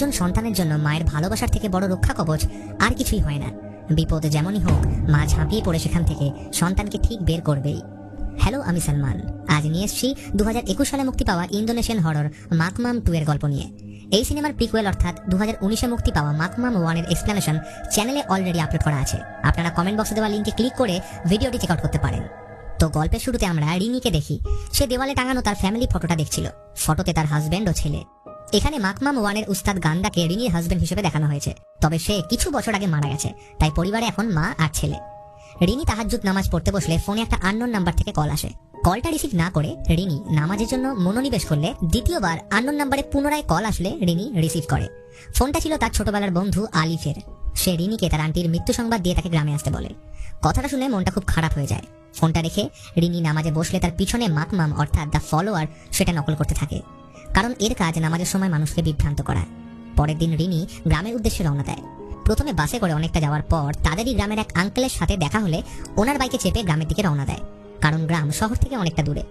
একজন সন্তানের জন্য মায়ের ভালোবাসার থেকে বড় রক্ষা কবচ আর কিছুই হয় না। বিপদ যেমনই হোক, মা ঝাঁপিয়ে পড়ে সেখান থেকে সন্তানকে ঠিক বের করবেই। হ্যালো, আমি সালমান। আজ নিয়ে এসেছি দু হাজার একুশ সালে মুক্তি পাওয়া ইন্দোনেশিয়ান হরর মাকমাম টু এর গল্প নিয়ে। এই সিনেমার প্রিকুয়েল অর্থাৎ দু হাজার উনিশে মুক্তি পাওয়া মাকমাম ওয়ানের এক্সপ্লেনেশন চ্যানেলে অলরেডি আপলোড করা আছে। আপনারা কমেন্ট বক্সে দেওয়া লিঙ্কে ক্লিক করে ভিডিওটি চেক আউট করতে পারেন। তো গল্পের শুরুতে আমরা রিনিকে দেখি। সে দেওয়ালে টাঙানো তার ফ্যামিলি ফটোটা দেখছিল। ফটোতে তার হাজবেন্ড ও ছেলে। এখানে মাকমাম ওয়ানের উস্তাদ গান্দাকে রিনির হাজবেন্ড হিসেবে দেখানো হয়েছে। তবে সে কিছু বছর আগে মারা গেছে, তাই পরিবারে এখন মা আর ছেলে। রিনি তাহাজ্জুদ নামাজ পড়তে বসলে ফোনে একটা আননোন নাম্বার থেকে কল আসে। কলটা রিসিভ না করে রিনি নামাজের জন্য মনোনিবেশ করলে দ্বিতীয়বার আননোন নাম্বারে পুনরায় কল আসলে রিনি রিসিভ করে। ফোনটা ছিল তার ছোটবেলার বন্ধু আলিফের। সে রিনিকে তার আন্টির মৃত্যু সংবাদ দিয়ে তাকে গ্রামে আসতে বলে। কথাটা শুনে মনটা খুব খারাপ হয়ে যায়। ফোনটা রেখে রিনি নামাজে বসলে তার পিছনে মাকমাম, অর্থাৎ দ্য ফলোয়ার সেটা নকল করতে থাকে। কারণ এর কাজ নামাজের সময় মানুষকে বিভ্রান্ত করা। পরের দিন রিনি গ্রামের উদ্দেশ্যে রওনা দেয়। প্রথমে বাসে করে অনেকটা যাওয়ার পর তাদেরই গ্রামের এক আঙ্কেলের সাথে দেখা হলে ওনার বাইকে চেপে গ্রামের দিকে রওনা দেয়। কারণ গ্রাম শহর থেকে অনেকটা দূরে।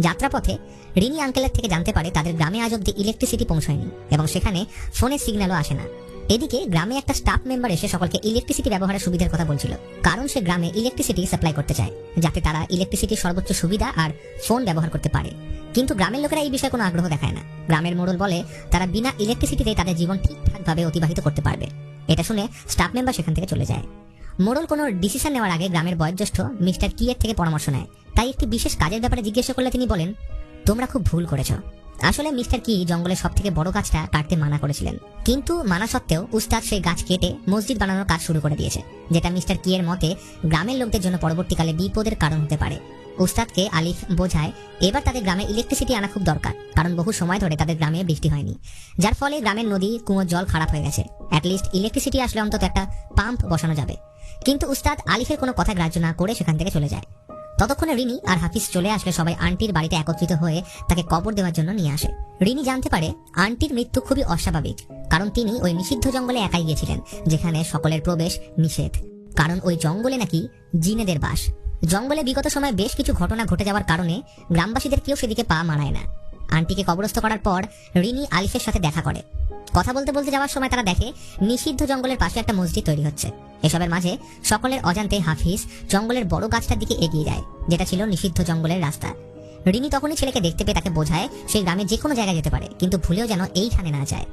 যাত্রাপথে রিনি আঙ্কেলের থেকে জানতে পারে তাদের গ্রামে আজ অব্দি ইলেকট্রিসিটি পৌঁছায়নি এবং সেখানে ফোনের সিগন্যালও আসে না। এদিকে গ্রামে একটা স্টাফ মেম্বার এসে সকলকে ইলেকট্রিসিটি ব্যবহারের সুবিধার কথা বলছিল। কারণ সে গ্রামে ইলেকট্রিসিটি সাপ্লাই করতে চায়, যাতে তারা ইলেকট্রিসিটির সর্বোচ্চ সুবিধা আর ফোন ব্যবহার করতে পারে। কিন্তু গ্রামের লোকেরা এই বিষয়ে কোনো আগ্রহ দেখায় না। গ্রামের মোড়ল বলে, তারা বিনা ইলেকট্রিসিটিতে তাদের জীবন ঠিকঠাকভাবে অতিবাহিত করতে পারবে। এটা শুনে স্টাফ মেম্বার সেখান থেকে চলে যায়। মোড়ল কোনো ডিসিশন নেওয়ার আগে গ্রামের বয়োজ্যেষ্ঠ মিস্টার কিয়ের থেকে পরামর্শ নেয়। তাই একটি বিশেষ কাজের ব্যাপারে জিজ্ঞাসা করলে তিনি বলেন, তোমরা খুব ভুল করেছ। আসলে মিস্টার কি জঙ্গলের সব থেকে বড় গাছটা কাটতে মানা করেছিলেন? কিন্তু মানা সত্ত্বেও উস্তাদ সেই গাছ কেটে মসজিদ বানানোর কাজ শুরু করে দিয়েছে, যেটা মিস্টার কিয়ের মতে গ্রামের লোকদের জন্য পরবর্তীকালে বিপদের কারণ হতে পারে। উস্তাদকে আলিফ বোঝায়, এবার তাদের গ্রামে ইলেকট্রিসিটি আনা খুব দরকার, কারণ বহু সময় ধরে তাদের গ্রামে বৃষ্টি হয়নি। যার ফলে গ্রামের নদী, কুয়োর জল খারাপ হয়ে গেছে। অ্যাটলিস্ট ইলেকট্রিসিটি আসলে অন্তত একটা পাম্প বসানো যাবে। কিন্তু উস্তাদ আলিফের কোনো কথা গ্রাহ্য না করে সেখান থেকে চলে যায়। ততক্ষণে রিনি আর হাফিজ চলে আসলে সবাই আন্টির বাড়িতে একত্রিত হয়ে তাকে কবর দেওয়ার জন্য নিয়ে আসে। রিনি জানতে পারে আন্টির মৃত্যু খুবই অস্বাভাবিক, কারণ তিনি ওই নিষিদ্ধ জঙ্গলে একাই গিয়েছিলেন, যেখানে সকলের প্রবেশ নিষেধ। কারণ ওই জঙ্গলে নাকি জিনেদের বাস। জঙ্গলে বিগত সময় বেশ কিছু ঘটনা ঘটে যাওয়ার কারণে গ্রামবাসীদের কেউ সেদিকে পা মানায় না। আন্টিকে কবরস্থ করার পর রিনি আলিফের সাথে দেখা করে। কথা বলতে বলতে যাওয়ার সময় তারা দেখে নিষিদ্ধ জঙ্গলের পাশে একটা মসজিদ তৈরি হচ্ছে। এসবের মাঝে সকলের অজান্তে হাফিজ জঙ্গলের বড় গাছটার দিকে এগিয়ে যায়, যেটা ছিল নিষিদ্ধ জঙ্গলের রাস্তা। রিনি তখনই ছেলেকে দেখতে পেয়ে তাকে বোঝায় সেই গ্রামে যে কোনো জায়গায় যেতে পারে, কিন্তু ভুলেও যেন এইখানে না যায়।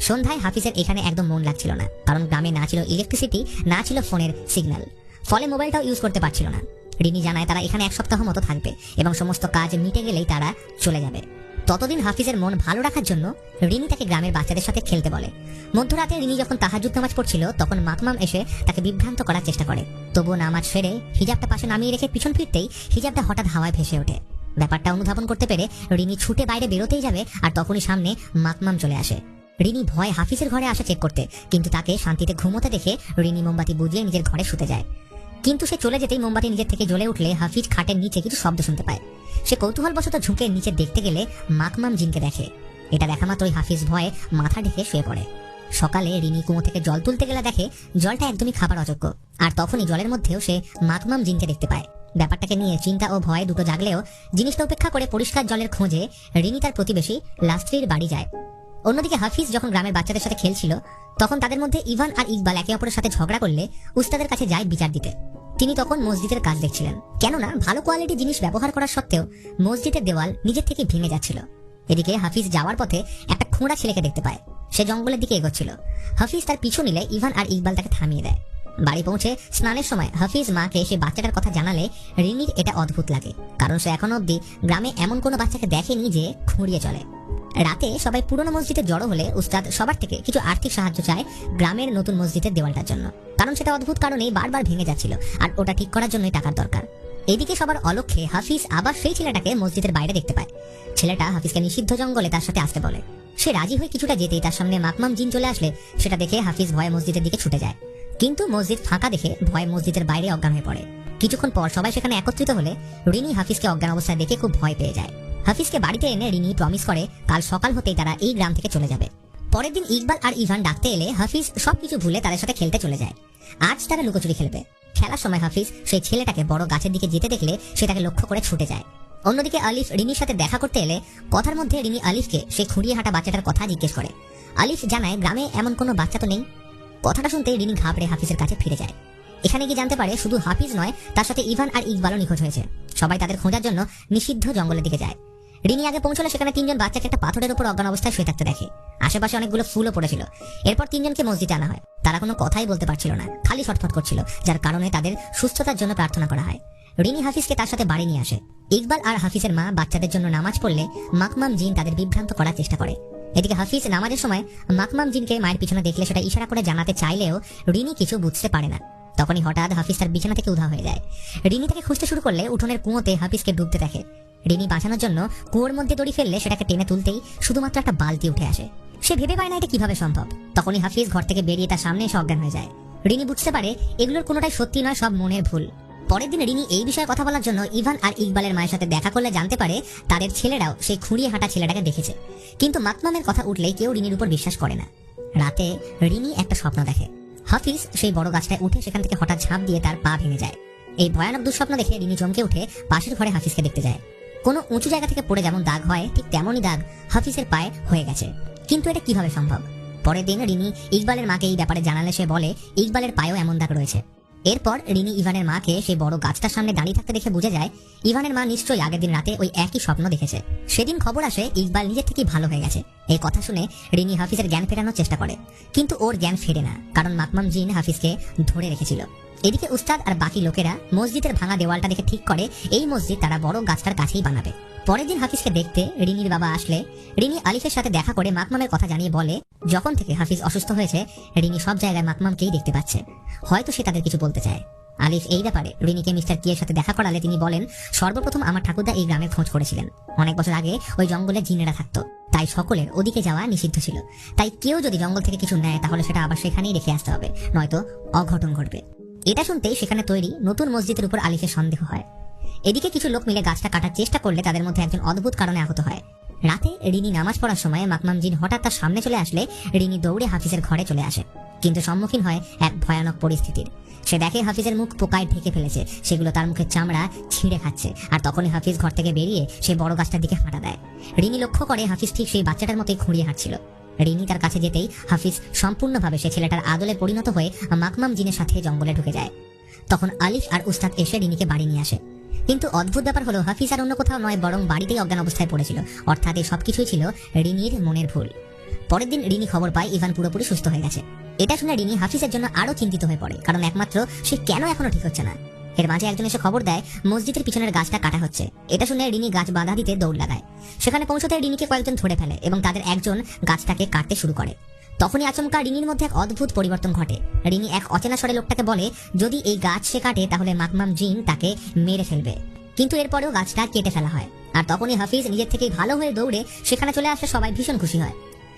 সন্ধ্যায় হাফিজের এখানে একদম মন লাগছিল না, কারণ গ্রামে না ছিল ইলেকট্রিসিটি না ছিল ফোনের সিগন্যাল ফলে মোবাইলটাও ইউজ করতে পারছিল না। রিনি জানায় তারা এখানে এক সপ্তাহ মতো থাকবে এবং সমস্ত কাজ মিটে গেলেই তারা চলে যাবে। ততদিন হাফিজের মন ভালো রাখার জন্য রিনি তাকে গ্রামের বাচ্চাদের সাথে খেলতে বলে। মধ্যরাতে রিনি যখন তাহাজুদ নামাজ পড়ছিল, তখন মাকমাম এসে তাকে বিভ্রান্ত করার চেষ্টা করে। তবুও নামাজ সেরে হিজাবটা পাশে নামিয়ে রেখে পিছন ফিরতেই হিজাবটা হঠাৎ হাওয়ায় ভেসে ওঠে। ব্যাপারটা অনুধাবন করতে পেরে রিনি ছুটে বাইরে বেরোতেই যাবে আর তখনই সামনে মাকমাম চলে আসে। রিনি ভয় হাফিজের ঘরে আসা চেক করতে, কিন্তু তাকে শান্তিতে ঘুমোতে দেখে রিনি মোমবাতি বুঝিয়ে নিজের ঘরে শুতে যায়। কিন্তু সে চলে যেতেই মোমবাতি নিজের থেকে জ্বলে উঠলে হাফিজ খাটের নিচে কিছু শব্দ শুনতে পায়। সে কৌতূহলবশত ঝুঁকে নিচে দেখতে গেলে মাকমাম জিনকে দেখে। এটা দেখা মাত্রই হাফিজ ভয়ে মাথা ঢেকে শুয়ে পড়ে। সকালে রিনি কুয়ো থেকে জল তুলতে গেলে দেখে জলটা একদমই খাবার অযোগ্য। আর তখনই জলের মধ্যেও সে মাকমাম জিনকে দেখতে পায়। ব্যাপারটাকে নিয়ে চিন্তা ও ভয় দুটো জাগলেও জিনিসটা উপেক্ষা করে পরিষ্কার জলের খোঁজে রিনি তার প্রতিবেশী লাস্ত্রীর বাড়ি যায়। অন্যদিকে হাফিজ যখন গ্রামের বাচ্চাদের সাথে খেলছিল, তখন তাদের মধ্যে ইভান আর ইকবাল একে অপরের সাথে ঝগড়া করলে উস্তাদের কাছে যায় বিচার দিতে। তিনি তখন মসজিদের কাজ দেখছিলেন। কেননা, ভালো কোয়ালিটি জিনিস ব্যবহার করা সত্ত্বেও মসজিদের দেওয়াল নিজের থেকে ভেঙে যাচ্ছিল। এদিকে হাফিজ যাওয়ার পথে একটা খোঁড়া ছেলেকে দেখতে পায়। সে জঙ্গলের দিকে এগোচ্ছিল। হাফিজ তার পিছু নিলে ইভান আর ইকবাল তাকে থামিয়ে দেয়। বাড়ি পৌঁছে স্নানের সময় হাফিজ মাকে সে বাচ্চাটার কথা জানালে রিনির এটা অদ্ভুত লাগে। কারণ সে এখনও অব্দি গ্রামে এমন কোনো বাচ্চাকে দেখেনি যে খুঁড়িয়ে চলে। রাতে সবাই পুরনো মসজিদে জড়ো হলে উস্তাদ সবার থেকে কিছু আর্থিক সাহায্য চায় গ্রামের নতুন মসজিদের দেওয়ালটার জন্য। কারণ সেটা অদ্ভুত কারণেই বারবার ভেঙে যাচ্ছিল আর ওটা ঠিক করার জন্যই টাকার দরকার। এদিকে সবার অলক্ষ্যে হাফিজ আবার সেই ছেলেটাকে মসজিদের বাইরে দেখতে পায়। ছেলেটা হাফিজকে নিষিদ্ধ জঙ্গলে তার সাথে আসতে বলে। সে রাজি হয়ে কিছুটা যেতেই তার সামনে মাকমাম জিন চলে আসলে সেটা দেখে হাফিজ ভয়ে মসজিদের দিকে ছুটে যায়। কিন্তু মসজিদ ফাঁকা দেখে ভয়ে মসজিদের বাইরে অজ্ঞান হয়ে পড়ে। কিছুক্ষণ পর সবাই সেখানে একত্রিত হলে রিনি হাফিজকে অজ্ঞান অবস্থায় দেখে খুব ভয় পেয়ে যায়। হাফিজকে বাড়িতে এনে রিনি প্রমিস করে কাল সকাল হতেই তারা এই গ্রাম থেকে চলে যাবে। পরের দিন ইকবাল আর ইভান ডাকতে এলে হাফিজ সবকিছু ভুলে তাদের সাথে খেলতে চলে যায়। আজ তারা লুকোচুরি খেলবে। খেলার সময় হাফিজ সেই ছেলেটাকে বড় গাছের দিকে যেতে দেখলে সে তাকে লক্ষ্য করে ছুটে যায়। অন্যদিকে আলিফ রিনির সাথে দেখা করতে এলে কথার মধ্যে রিনি আলিফকে সে খুঁড়িয়ে হাঁটা বাচ্চাটার কথা জিজ্ঞেস করে। আলিফ জানায়, গ্রামে এমন কোনো বাচ্চা তো নেই? কথাটা শুনতে রিনি ঘাবড়ে হাফিজের কাছে ফিরে যায়। এখানে গিয়ে জানতে পারে শুধু হাফিজ নয়, তার সাথে ইভান আর ইকবালও নিখোঁজ হয়েছে। সবাই তাদের খোঁজার জন্য নিষিদ্ধ জঙ্গলের দিকে যায়। রিনি আগে পৌঁছলে, সেখানে তিনজন বাচ্চাকে একটা পাথরের উপর অজ্ঞান অবস্থায় শুয়ে থাকতে দেখে। আশেপাশে অনেকগুলো ফুলও পড়েছিল। এরপর তিনজনকে মসজিদে আনা হয়। তারা কোনো কথাই বলতে পারছিল না, খালি ছটফট করছিল, যার কারণে তাদের সুস্থতার জন্য প্রার্থনা করা হয়। রিনি হাফিজকে তার সাথে বাড়ি নিয়ে আসে। ইকবাল আর হাফিজের মা বাচ্চাদের জন্য নামাজ পড়লে মাকমাম জিন তাদের বিভ্রান্ত করার চেষ্টা করে। এদিকে হাফিজ নামাজের সময় মাকমাম জিনকে মায়ের পিছনে দেখলে সেটা ইশারা করে জানাতে চাইলেও রিনি কিছু বুঝতে পারে না। তখনই হঠাৎ হাফিজ তার বিছানা থেকে উধা হয়ে যায়। রিনি তাকে খুঁজতে শুরু করলে উঠোনের কুঁয়োতে হাফিজকে ডুবতে দেখে। রিনি বাঁচানোর জন্য কুয়োর মধ্যে দড়ি ফেললে সেটাকে টেনে তুলতেই শুধুমাত্র একটা বালতি উঠে আসে। সে ভেবে পায় না এটা কীভাবে সম্ভব। তখনই হাফিজ ঘর থেকে বেরিয়ে তার সামনে এসে অজ্ঞান হয়ে যায়। রিনি বুঝতে পারে এগুলোর কোনোটাই সত্যি নয়, সব মনের ভুল। পরের দিন রিনি এই বিষয়ে কথা বলার জন্য ইভান আর ইকবালের মায়ের সাথে দেখা করলে জানতে পারে তাদের ছেলেরাও সেই খুঁড়িয়ে হাঁটা ছেলেটাকে দেখেছে। কিন্তু মাকমামের কথা উঠলেই কেউ রিনির উপর বিশ্বাস করে না। রাতে রিনি একটা স্বপ্ন দেখে। হাফিজ সেই বড় গাছটায় উঠে সেখান থেকে হঠাৎ ঝাঁপ দিয়ে তার পা ভেঙে যায়। এই ভয়ানক দুঃস্বপ্ন দেখে রিনি চমকে উঠে পাশের ঘরে হাফিজকে দেখতে যায়। কোনো উঁচু জায়গা থেকে পড়ে যেমন দাগ হয়, ঠিক তেমনই দাগ হাফিজের পায়ে হয়ে গেছে। কিন্তু এটা কীভাবে সম্ভব? পরের দিন রিনি ইকবালের মাকে এই ব্যাপারে জানালে সে বলে, ইকবালের পায়েও এমন দাগ রয়েছে। এরপর রিনি ইভানের মাকে সেই বড় গাছটার সামনে দাঁড়িয়ে থাকতে দেখে বুঝে যায়, ইভানের মা নিশ্চয়ই আগের দিন রাতে ওই একই স্বপ্ন দেখেছে। সেদিন খবর আসে, ইকবাল নিজের থেকেই ভালো হয়ে গেছে। এই কথা শুনে রিনি হাফিজের জ্ঞান ফেরানোর চেষ্টা করে। কিন্তু ওর জ্ঞান ফেরে না, কারণ মাকমাম জিন হাফিজকে ধরে রেখেছিল। এদিকে উস্তাদ আর বাকি লোকেরা মসজিদের ভাঙা দেওয়ালটা দেখে ঠিক করে এই মসজিদ তারা বড় গাছটার কাছেই বানাবে। পরের দিন হাফিজকে দেখতে রিনির বাবা আসলে রিনি আলিফের সাথে দেখা করে মাকমামের কথা জানিয়ে বলে, যখন থেকে হাফিজ অসুস্থ হয়েছে, রিনি সব জায়গায় মাকমামকেই দেখতে পাচ্ছে। হয়তো সে তাদের কিছু বলতে চায়। আলিফ এই ব্যাপারে রিনিকে মিস্টার কিয়ের সাথে দেখা করালে তিনি বলেন, সর্বপ্রথম আমার ঠাকুরদা এই গ্রামের খোঁজ করেছিলেন। অনেক বছর আগে ওই জঙ্গলে জিনেরা থাকতো। তাই সকলের ওদিকে যাওয়া নিষিদ্ধ ছিল। তাই কেউ যদি জঙ্গল থেকে কিছু নেয়, তাহলে সেটা আবার সেখানেই রেখে আসতে হবে। নয়তো অঘটন ঘটবে। এটা শুনতেই সেখানে তৈরি নতুন মসজিদের উপর আলিফের সন্দেহ হয়। এদিকে কিছু লোক মিলে গাছটা কাটার চেষ্টা করলে তাদের মধ্যে একজন অদ্ভুত কারণে আহত হয়। রাতে রিনি নামাজ পড়ার সময় মাকমাম জিন হঠাৎ তার সামনে চলে আসলে রিনি দৌড়ে হাফিজের ঘরে চলে আসে। কিন্তু সম্মুখীন হয় এক ভয়ানক পরিস্থিতির। সে দেখে হাফিজের মুখ পোকায় ঢেকে ফেলেছে। সেগুলো তার মুখের চামড়া ছিঁড়ে খাচ্ছে। আর তখনই হাফিজ ঘর থেকে বেরিয়ে সেই বড় গাছটার দিকে হাঁটা দেয়। রিনি লক্ষ্য করে হাফিজ ঠিক সেই বাচ্চাটার মতোই খুঁড়িয়ে হাঁটছিল। রিনি তার কাছে যেতেই হাফিজ সম্পূর্ণভাবে সে ছেলেটার আদলে পরিণত হয়ে মাকমাম জিনের সাথে জঙ্গলে ঢুকে যায়। তখন আলিফ আর উস্তাদ এসে রিনিকে বাড়ি নিয়ে আসে। কিন্তু অদ্ভুত ব্যাপার হলো, হাফিজ আর অন্য কোথাও নয়, বরং বাড়িতেই অজ্ঞান অবস্থায় পড়েছিল। অর্থাৎ এই সবকিছুই ছিল রিনির মনের ভুল। পরের দিন রিনি খবর পায় ইভান পুরোপুরি সুস্থ হয়ে গেছে। এটা শুনে রিনি হাফিজের জন্য আরও চিন্তিত হয়ে পড়ে, কারণ একমাত্র সে কেন এখনও ঠিক হচ্ছে না? এর মাঝে একজন এসে খবর দেয়, মসজিদের পিছনের গাছটা কাটা হচ্ছে। এটা শুনে রিনি গাছ বাধা দিতে দৌড় লাগায়। সেখানে পৌঁছতে রিনিকে কয়েকজন ধরে ফেলে এবং তাদের একজন গাছটাকে কাটতে শুরু করে। তখনই আচমকা রিনির মধ্যে এক অদ্ভুত পরিবর্তন ঘটে। রিনি এক অচেনা স্বরে লোকটাকে বলে, যদি এই গাছ সে কাটে, তাহলে মাকমাম জিন তাকে মেরে ফেলবে। কিন্তু এরপরেও গাছটা কেটে ফেলা হয়। আর তখনই হাফিজ নিজের থেকেই ভালো হয়ে দৌড়ে সেখানে চলে আসে সবাই ভীষণ খুশি হয়।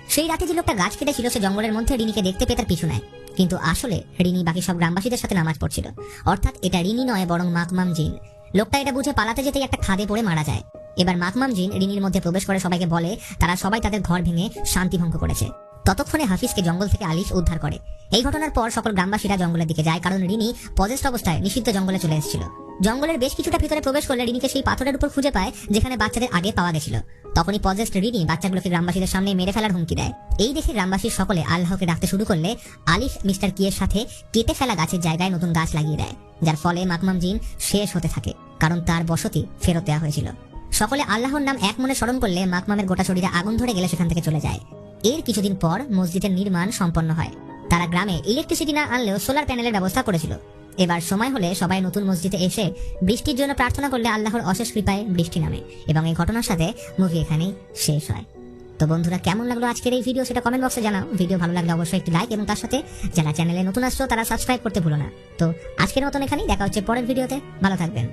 সেই রাতে যে লোকটা গাছ কেটেছিল, সে জঙ্গলের মধ্যে রিনিকে দেখতে পেয়ে তার পিছু নেয়। কিন্তু আসলে রিনি বাকি সব গ্রামবাসীদের সাথে নামাজ পড়ছিল। অর্থাৎ এটা রিনি নয়, বরং মাকমাম জিন। লোকটা এটা বুঝে পালাতে যেতেই একটা খাদে পড়ে মারা যায়। এবার মাকমাম জিন রিনির মধ্যে প্রবেশ করে সবাইকে বলে, তারা সবাই তাদের ঘর ভেঙে শান্তি ভঙ্গ করেছে। ততক্ষণে হাফিজকে জঙ্গল থেকে আলিফ উদ্ধার করে। এই ঘটনার পর সকল গ্রামবাসীরা জঙ্গলের দিকে যায়, কারণ রিনি পজেস্ট অবস্থায় নিষিদ্ধ জঙ্গলে চলে এসেছিল। জঙ্গলের বেশ কিছুটা ভিতরে প্রবেশ করলে রিনিকে সেই পাথরের উপর খুঁজে পায়, যেখানে বাচ্চাদের আগে পাওয়া গেছিল। তখনই পজেস্ট রিনি বাচ্চাগুলোকে গ্রামবাসীদের সামনে মেরে ফেলার হুমকি দেয়। এই দেখে গ্রামবাসীর সকলে আল্লাহকে ডাকতে শুরু করলে আলিফ, মিস্টার কিয়ের সাথে কেটে ফেলা গাছের জায়গায় নতুন গাছ লাগিয়ে দেয়, যার ফলে মাকমাম জিন শেষ হতে থাকে, কারণ তার বসতি ফেরত দেওয়া হয়েছিল। সকলে আল্লাহর নাম এক মনে স্মরণ করলে মাকমামের গোটা শরীরে আগুন ধরে গেলে সেখান থেকে চলে যায়। এর কিছুদিন পর মসজিদের নির্মাণ সম্পন্ন হয়। তারা গ্রামে ইলেকট্রিসিটি না আনলেও সোলার প্যানেলের ব্যবস্থা করেছিল। এবার সময় হলে সবাই নতুন মসজিদে এসে বৃষ্টির জন্য প্রার্থনা করলে আল্লাহর অশেষ কৃপায় বৃষ্টি নামে এবং এই ঘটনার সাথে মুভি এখানেই শেষ হয়। তো বন্ধুরা, কেমন লাগল আজকের এই ভিডিও সেটা কমেন্ট বক্সে জানাও। ভিডিও ভালো লাগলে অবশ্যই একটি লাইক এবং তার সাথে যারা চ্যানেলে নতুন আসছো তারা সাবস্ক্রাইব করতে ভুলো না। তো আজকের মতন এখানেই দেখা হচ্ছে পরের ভিডিওতে ভালো থাকবেন।